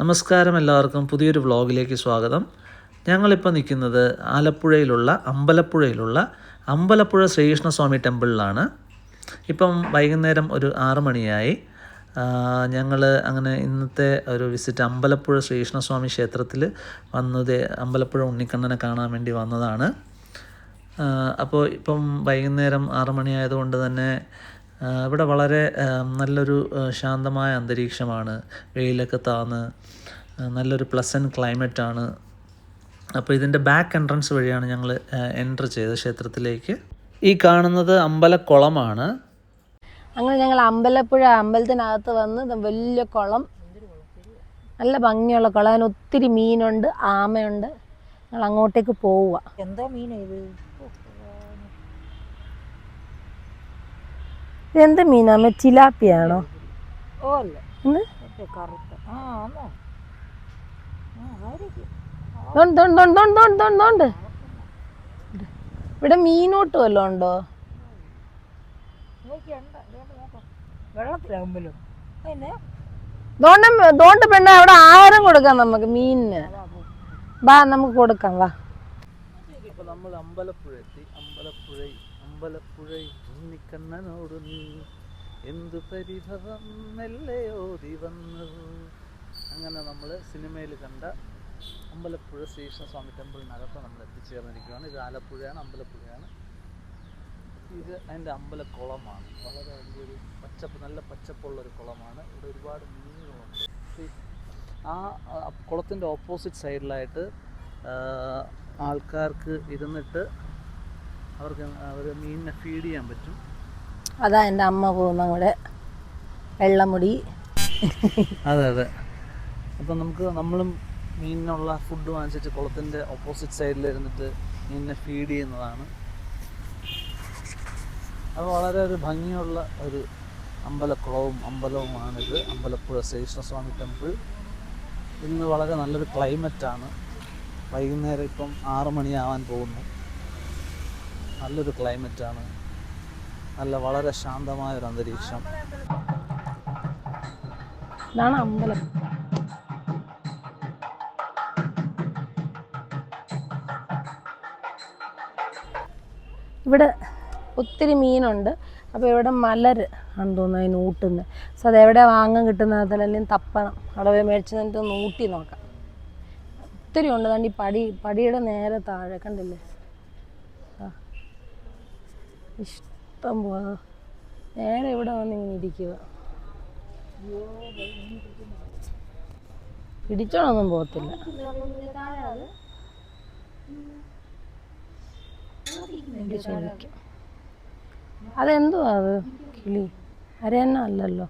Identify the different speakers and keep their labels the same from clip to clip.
Speaker 1: നമസ്കാരം എല്ലാവർക്കും. പുതിയൊരു വ്ളോഗിലേക്ക് സ്വാഗതം. ഞങ്ങളിപ്പോൾ നിൽക്കുന്നത് ആലപ്പുഴയിലുള്ള അമ്പലപ്പുഴയിലുള്ള അമ്പലപ്പുഴ ശ്രീകൃഷ്ണസ്വാമി ടെമ്പിളിലാണ്. ഇപ്പം വൈകുന്നേരം ഒരു ആറ് മണിയായി. ഞങ്ങൾ അങ്ങനെ ഇന്നത്തെ ഒരു വിസിറ്റ് അമ്പലപ്പുഴ ശ്രീകൃഷ്ണസ്വാമി ക്ഷേത്രത്തിൽ വന്നത് അമ്പലപ്പുഴ ഉണ്ണിക്കണ്ണനെ കാണാൻ വേണ്ടി വന്നതാണ്. അപ്പോൾ ഇപ്പം വൈകുന്നേരം ആറു മണിയായതുകൊണ്ട് തന്നെ ഇവിടെ വളരെ നല്ലൊരു ശാന്തമായ അന്തരീക്ഷമാണ്. വെയിലൊക്കെ താന്ന് നല്ലൊരു പ്ലസന്റ് ക്ലൈമറ്റാണ് അപ്പോൾ ഇതിന്റെ ബാക്ക് എൻട്രൻസ് വഴിയാണ് ഞങ്ങൾ എന്റർ ചെയ്ത ക്ഷേത്രത്തിലേക്ക്. ഈ കാണുന്നത് അമ്പലക്കുളമാണ്.
Speaker 2: അങ്ങനെ ഞങ്ങൾ അമ്പലപ്പുഴ അമ്പലത്തിനകത്ത് വന്ന് വലിയ കുളം. നല്ല ഭംഗിയുള്ള കുളം. അതിന് ഒത്തിരി മീനുണ്ട് ആമയുണ്ട്. ഞങ്ങൾ അങ്ങോട്ടേക്ക് പോവുക.
Speaker 3: എന്തോ മീനാ ഇത്
Speaker 2: ഇതെന്ത് മീനാണ് ചിലാപ്പിയാണോ
Speaker 3: ഓ അല്ല
Speaker 2: എന്ത്?
Speaker 3: മറ്റേ കറുത്ത ആ ആണോ ആ അതായിരിക്കും
Speaker 2: ദോണ്ട് ദോണ്ട് ദോണ്ട് ദോണ്ട് ദോണ്ട് മീനാ? ചിലാപ്പിയാണോ ഇവിടെ മീനോട്ട് വല്ലതും ഉണ്ടോ?
Speaker 3: വെള്ളത്തിലാകുമ്പോഴും
Speaker 2: ദോണ്ട് പെണ്ണ അവിടെ ആഹാരം കൊടുക്കാം നമുക്ക് മീനിന്. വാ നമുക്ക് കൊടുക്കാം വാ.
Speaker 1: നമ്മൾ അമ്പലപ്പുഴ എത്തി. അമ്പലപ്പുഴ അമ്പലപ്പുഴ. ഉണ്ണിക്കണ്ണനോട് നീ എന്തു പരിഭവം വന്നു. അങ്ങനെ നമ്മൾ സിനിമയിൽ കണ്ട അമ്പലപ്പുഴ ശ്രീകൃഷ്ണസ്വാമി ടെമ്പിളിനകത്ത് നമ്മൾ എത്തിച്ചേർന്നിരിക്കുകയാണ് ഇത് ആലപ്പുഴയാണ് അമ്പലപ്പുഴയാണ്. ഇത് അതിന്റെ അമ്പലക്കുളമാണ്. വളരെ വലിയൊരു പച്ചപ്പ് നല്ല പച്ചപ്പുള്ളൊരു കുളമാണ്. ഇവിടെ ഒരുപാട് മീനുകളുണ്ട്. ആ കുളത്തിന്റെ ഓപ്പോസിറ്റ് സൈഡിലായിട്ട് ആൾക്കാർക്ക് ഇരുന്നിട്ട് അവർക്ക് അവർ മീനിനെ ഫീഡ് ചെയ്യാൻ പറ്റും.
Speaker 2: അതാ എന്റെ അമ്മ പോകുന്ന കൂടെ വെള്ളമുടി.
Speaker 1: അതെ അതെ. അപ്പം നമുക്ക് നമ്മളും മീനിനുള്ള ഫുഡ് വാങ്ങിച്ചിട്ട് കുളത്തിന്റെ ഓപ്പോസിറ്റ് സൈഡിൽ ഇരുന്നിട്ട് മീനിനെ ഫീഡ് ചെയ്യുന്നതാണ്. അത് വളരെ ഒരു ഭംഗിയുള്ള ഒരു അമ്പലക്കുളവും അമ്പലവുമാണിത്. അമ്പലപ്പുഴ ശ്രീകൃഷ്ണസ്വാമി ടെമ്പിൾ ഇന്ന് വളരെ നല്ലൊരു ക്ലൈമറ്റാണ് വൈകുന്നേരം ഇപ്പം ആറ് മണിയാവാൻ പോകുന്നു. നല്ലൊരു ക്ലൈമറ്റാണ്. നല്ല വളരെ ശാന്തമായ ഒരു അന്തരീക്ഷം.
Speaker 2: ഇതാണ് അമ്പലം. ഇവിടെ ഒത്തിരി മീനുണ്ട്. അപ്പോൾ ഇവിടെ മലർ ആണെന്ന് തോന്നുന്നു അതിന് ഊട്ടുന്നത് സോ അതെവിടെ വാങ്ങാൻ കിട്ടുന്ന അതിലെല്ലാം തപ്പണം. അവിടെ പോയി മേടിച്ച് നിന്നിട്ട് ഒന്ന് ഊട്ടി നോക്കാം. ഒത്തിരി ഉണ്ട്. കണ്ടി പടി പടിയുടെ നേരെ താഴെ കണ്ടില്ലേ? ആ. ഇഷ്ടം പോലെ നേരെ ഇവിടെ വന്ന് ഇങ്ങനെ ഇരിക്കുക. പിടിച്ചോണൊന്നും പോകത്തില്ല. അതെന്തുവാ അത്? കിളി. അരയന്ന അല്ലല്ലോ?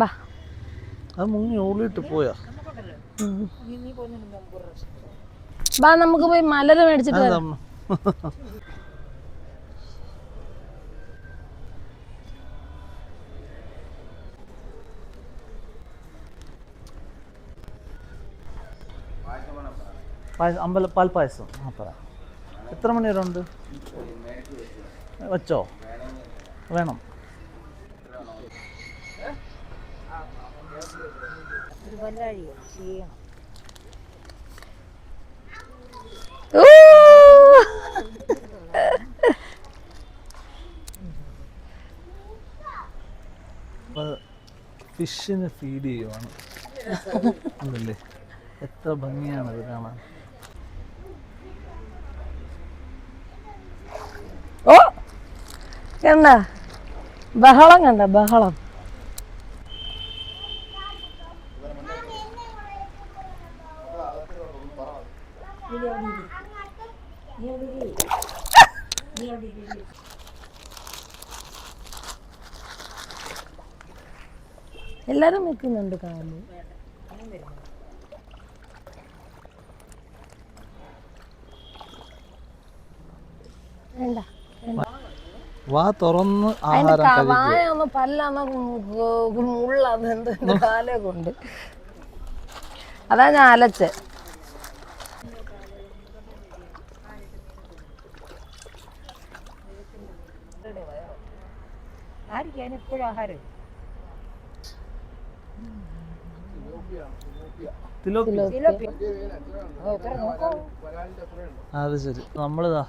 Speaker 2: ബാ.
Speaker 1: അത് മുങ്ങി പോയാ.
Speaker 2: ബാ നമുക്ക് പോയി മലര് മേടിച്ചിട്ട് വരാം.
Speaker 1: അമ്പല പാൽപ്പായസം ആ പറ. എത്ര മണി വരെ ഉണ്ട്? വെച്ചോ? വേണം.
Speaker 3: ഒരു പല്ലാഴി ചെയ്യണം
Speaker 1: ഫിഷിനെ ഫീഡ് ചെയ്യുവാണ്. അതല്ലേ എത്ര ഭംഗിയാണ് അത് കാണാൻ.
Speaker 2: ഓ കണ്ട. ബഹളം കണ്ട ബഹളം. എല്ലാരും നിൽക്കുന്നുണ്ട് കാൽ വേണ്ട
Speaker 1: വാ തുറന്ന് ആഹാരം
Speaker 2: വായാന്നോ പല്ലാന്നോ മുള്ളാന്ന് എന്ത് കാലേ കൊണ്ട്. അതാ ഞാൻ അലച്ച്
Speaker 3: ആയിരിക്കും അതിനെപ്പോഴും ആഹാരം
Speaker 1: അത് ശരി. നമ്മളിതാ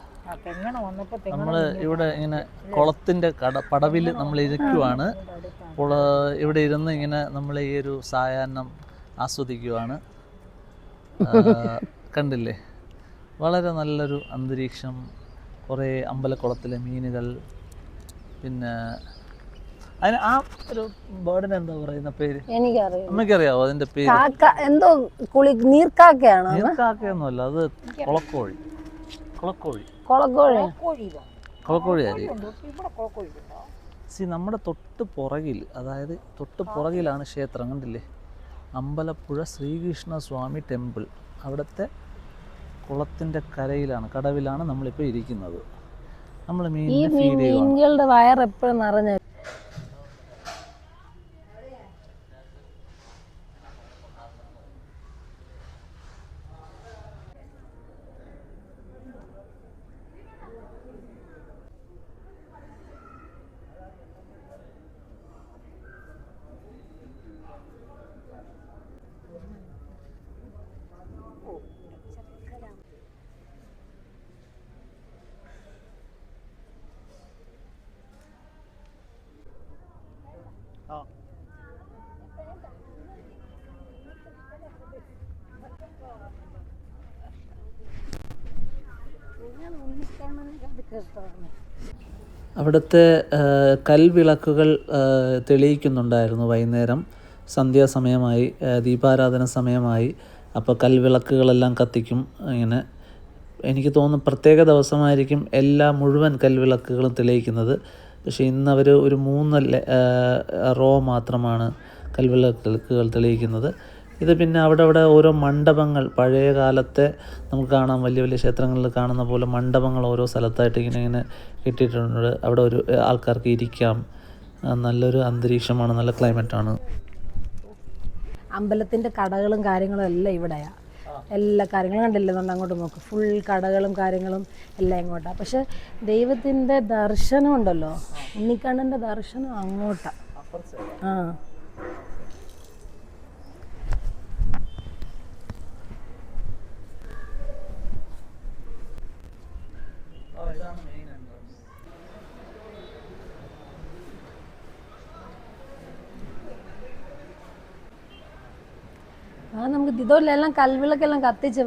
Speaker 1: നമ്മൾ ഇവിടെ ഇങ്ങനെ കുളത്തിന്റെ കട പടവിൽ നമ്മൾ ഇരിക്കുവാണ്. അപ്പോൾ ഇവിടെ ഇരുന്ന് ഇങ്ങനെ നമ്മൾ ഈ ഒരു സായാഹ്നം ആസ്വദിക്കുവാണ്. കണ്ടില്ലേ? വളരെ നല്ലൊരു അന്തരീക്ഷം. കുറേ അമ്പലക്കുളത്തിലെ മീനുകൾ പിന്നെ അതിന് ആ ഒരു ബേർഡിന് എന്താ പറയുന്ന പേര്?
Speaker 2: എനിക്കറിയാം
Speaker 1: അമ്മയ്ക്കറിയാവോ അതിന്റെ പേര്?
Speaker 2: കാക്ക എന്തോ കുളി നീർക്കാക്കയാണോ
Speaker 1: നീർക്കാക്കയൊന്നുമല്ല അത് കുളക്കോഴി. കുളക്കോഴി.
Speaker 2: കുളക്കോഴി.
Speaker 1: കുളക്കോഴി ആയിരിക്കും സി നമ്മുടെ തൊട്ട് പുറകിൽ അതായത് തൊട്ട് പുറകിലാണ് ക്ഷേത്രം കണ്ടില്ലേ? അമ്പലപ്പുഴ ശ്രീകൃഷ്ണ സ്വാമി ടെമ്പിൾ. അവിടുത്തെ കുളത്തിന്റെ കരയിലാണ് കടവിലാണ് നമ്മളിപ്പോൾ ഇരിക്കുന്നത്. നമ്മൾ
Speaker 2: മീൻ
Speaker 1: ഫീഡ് ചെയ്യുവാണ്.
Speaker 2: വയർ എപ്പോഴും നിറഞ്ഞ
Speaker 1: അവിടുത്തെ കൽവിളക്കുകൾ തെളിയിക്കുന്നുണ്ടായിരുന്നു വൈകുന്നേരം. സന്ധ്യാസമയമായി ദീപാരാധന സമയമായി. അപ്പോൾ കൽവിളക്കുകളെല്ലാം കത്തിക്കും ഇങ്ങനെ. എനിക്ക് തോന്നുന്നു പ്രത്യേക ദിവസമായിരിക്കും എല്ലാ മുഴുവൻ കൽവിളക്കുകളും തെളിയിക്കുന്നത്. പക്ഷേ ഇന്ന് അവർ ഒരു മൂന്ന് റോ മാത്രമാണ് കൽവിളക്കുകൾ തെളിയിക്കുന്നത്. ഇത് പിന്നെ അവിടെ അവിടെ ഓരോ മണ്ഡപങ്ങൾ പഴയ കാലത്തെ നമുക്ക് കാണാം വലിയ വലിയ ക്ഷേത്രങ്ങളിൽ കാണുന്ന പോലെ മണ്ഡപങ്ങൾ ഓരോ സ്ഥലത്തായിട്ട് ഇങ്ങനെ ഇങ്ങനെ കെട്ടിയിട്ടുണ്ട്. അവിടെ ഒരു ആൾക്കാർക്ക് ഇരിക്കാം. നല്ലൊരു അന്തരീക്ഷമാണ് നല്ല ക്ലൈമറ്റാണ്.
Speaker 2: അമ്പലത്തിന്റെ കടകളും കാര്യങ്ങളും എല്ലാം ഇവിടെയാ. എല്ലാ കാര്യങ്ങളും കണ്ടില്ലേ? നമ്മൾ അങ്ങോട്ട് നോക്കും. ഫുൾ കടകളും കാര്യങ്ങളും എല്ലാം ഇങ്ങോട്ടാണ് പക്ഷെ ദൈവത്തിന്റെ ദർശനം ഉണ്ടല്ലോ. ഉണ്ണിക്കണ്ണന്റെ ദർശനം അങ്ങോട്ടാണ് ആ. ആ നമുക്ക് ഇതോലെല്ലാം കൽവിളക്കെല്ലാം കത്തിച്ച്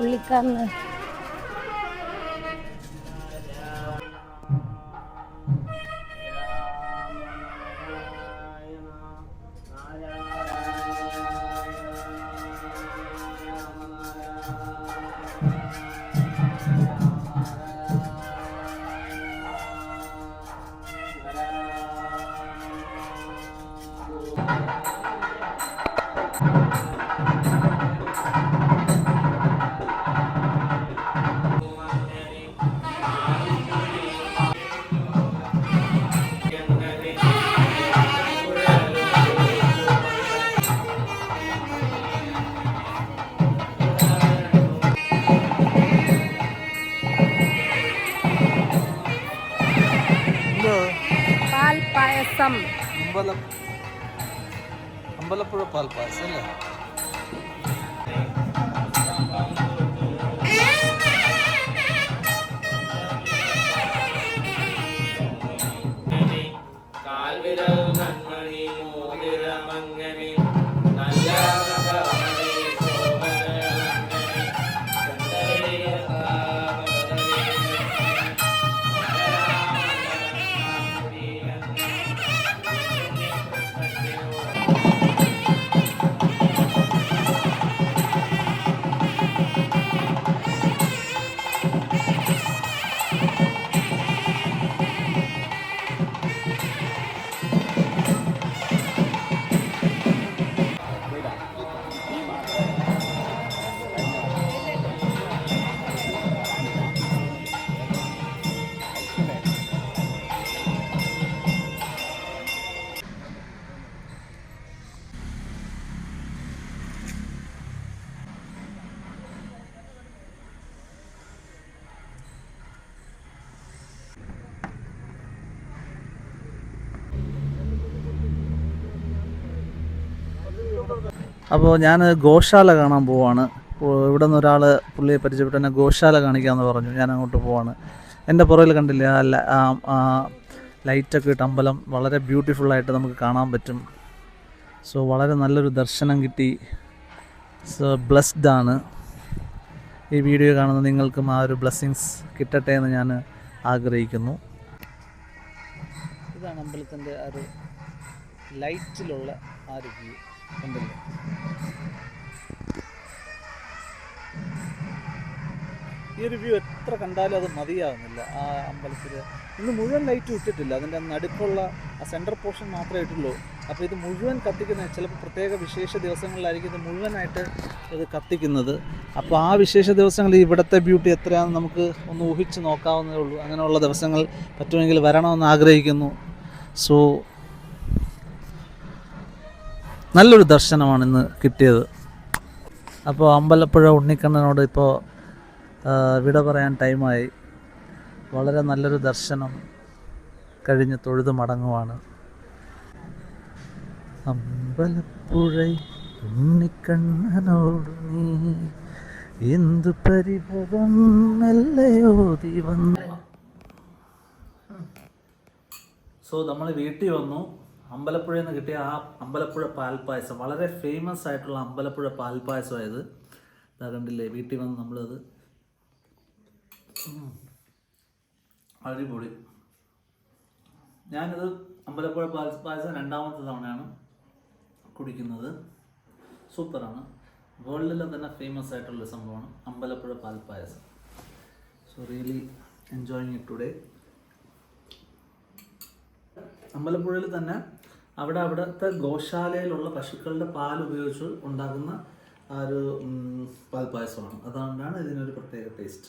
Speaker 2: വാ കാണാം വാ
Speaker 1: അമ്പലം അമ്പലപ്പുഴ പാൽപ്പായസം അല്ലേ അപ്പോൾ ഞാൻ ഗോശാല കാണാൻ പോവാണ്. ഇവിടെ നിന്ന് ഒരാൾ പുള്ളിയെ പരിചയപ്പെട്ട് എന്നെ ഗോശാല കാണിക്കാമെന്ന് പറഞ്ഞു. ഞാൻ അങ്ങോട്ട് പോവാണ്. എന്റെ പുറകിൽ കണ്ടില്ല ആ ലൈറ്റൊക്കെ ഇട്ട് അമ്പലം വളരെ ബ്യൂട്ടിഫുള്ളായിട്ട് നമുക്ക് കാണാൻ പറ്റും. സോ വളരെ നല്ലൊരു ദർശനം കിട്ടി. സോ ബ്ലെസ്ഡ് ആണ്. ഈ വീഡിയോ കാണുന്ന നിങ്ങൾക്കും ആ ഒരു ബ്ലെസ്സിങ്സ് കിട്ടട്ടെ എന്ന് ഞാൻ ആഗ്രഹിക്കുന്നു. ഇതാണ് അമ്പലത്തിന്റെ ആ ഒരു ലൈറ്റിലുള്ള ആ ഒരു വ്യൂ. കണ്ടില്ലേ ഈ ഒരു വ്യൂ എത്ര കണ്ടാലും അത് മതിയാവുന്നില്ല ആ അമ്പലത്തിൽ ഇന്ന് മുഴുവൻ ലൈറ്റ് ഇട്ടിട്ടില്ല. അതിന്റെ നടുക്കുള്ള ആ സെന്റർ പോർഷൻ മാത്രമേ ഇട്ടുള്ളൂ. അപ്പോൾ ഇത് മുഴുവൻ കത്തിക്കുന്ന ചിലപ്പോൾ പ്രത്യേക വിശേഷ ദിവസങ്ങളിലായിരിക്കും ഇത് മുഴുവനായിട്ട് ഇത് കത്തിക്കുന്നത്. അപ്പോൾ ആ വിശേഷ ദിവസങ്ങളിൽ ഇവിടുത്തെ ബ്യൂട്ടി എത്രയാണെന്ന് നമുക്ക് ഒന്ന് ഊഹിച്ച് നോക്കാവുന്നതേ ഉള്ളൂ. അങ്ങനെയുള്ള ദിവസങ്ങൾ പറ്റുമെങ്കിൽ വരണമെന്ന് ആഗ്രഹിക്കുന്നു. സോ നല്ലൊരു ദർശനമാണ് ഇന്ന് കിട്ടിയത്. അപ്പോൾ അമ്പലപ്പുഴ ഉണ്ണിക്കണ്ണനോട് ഇപ്പോൾ വിട പറയാൻ ടൈമായി. വളരെ നല്ലൊരു ദർശനം കഴിഞ്ഞ് തൊഴുത് മടങ്ങുവാണ്. അമ്പലപ്പുഴ ഉണ്ണിക്കണ്ണനോട് നീ എന്തു പരിഭവം മെല്ലയോതി വന്നു? സോ നമ്മൾ വീട്ടിൽ വന്നു. അമ്പലപ്പുഴയിൽ നിന്ന് കിട്ടിയ ആ അമ്പലപ്പുഴ പാൽപ്പായസം വളരെ ഫേമസ് ആയിട്ടുള്ള അമ്പലപ്പുഴ പാൽപ്പായസമായത് ഇതാ. കണ്ടില്ലേ വീട്ടിൽ വന്ന് നമ്മളത്. അടിപൊളി. ഞാനിത് അമ്പലപ്പുഴ പാൽപ്പായസം പായസം രണ്ടാമത്തെ തവണയാണ് കുടിക്കുന്നത്. സൂപ്പറാണ്. വേൾഡിലെ തന്നെ ഫേമസ് ആയിട്ടുള്ള സംഭവമാണ് Ambalappuzha palpayasam. So really enjoying it today അമ്പലപ്പുഴയിൽ തന്നെ അവിടെ അവിടുത്തെ ഗോശാലയിലുള്ള പശുക്കളുടെ പാൽ ഉപയോഗിച്ച് ഉണ്ടാക്കുന്ന ആ ഒരു പാൽപ്പായസമാണ് അതുകൊണ്ടാണ് ഇതിനൊരു പ്രത്യേക ടേസ്റ്റ്